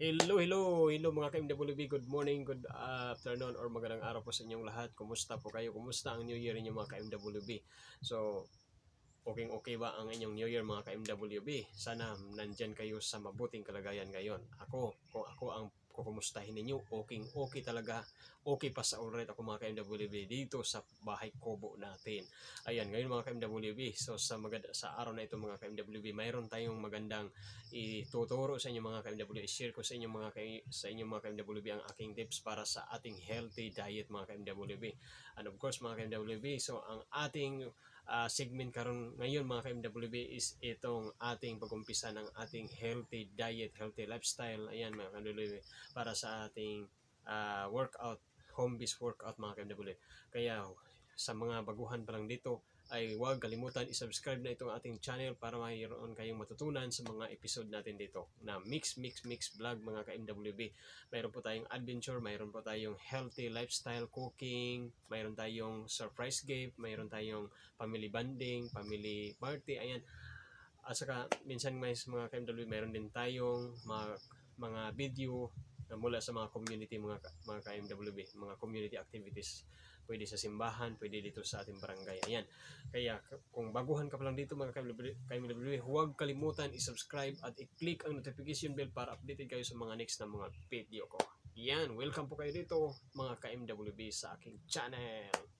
Hello, hello, hello mga ka-MWB. Good morning, good afternoon, or magandang araw po sa inyong lahat. Kumusta po kayo? Kumusta ang New Year ninyo mga ka-MWB? So, okay okay ba ang inyong New Year mga ka-MWB? Sana nandyan kayo sa mabuting kalagayan ngayon. Ako, kung ako ang kukumustahin ninyo, okay okay talaga. Okay pa sa alright ako mga ka-MWB dito sa bahay kobo natin. Ayan, ngayon mga ka-MWB, so sa, maganda, sa araw na ito mga ka-MWB, mayroon tayong magandang ituturo sa inyo mga ka-MWB, share ko sa inyo mga ka- sa inyo mga ka-MWB ang aking tips para sa ating healthy diet mga ka-MWB. And of course mga ka-MWB, so ang ating ah, segment karon ngayon mga ka-MWB is itong ating pag-umpisa ng ating healthy diet, healthy lifestyle. Ayan mga ka-MWB, para sa ating ah, workout, home-based workout mga ka-MWB. Kaya sa mga baguhan pa lang dito, ay huwag kalimutan i-subscribe na itong ating channel para mayroon kayong matutunan sa mga episode natin dito na mix mix mix vlog mga ka-MWB. Mayroon po tayong adventure, mayroon po tayong healthy lifestyle cooking, mayroon tayong surprise gift, mayroon tayong family bonding, family party, ayan. At saka minsan may mga ka-MWB, mayroon din tayong mga, mga video mula sa mga community mga mga ka-MWB, mga community activities. Pwede sa simbahan, pwede dito sa ating barangay. Ayan. Kaya kung baguhan ka pa lang dito mga ka-MWB, huwag kalimutan i-subscribe at i-click ang notification bell para updated kayo sa mga next na mga video ko. Yan, welcome po kayo dito mga ka-MWB sa aking channel.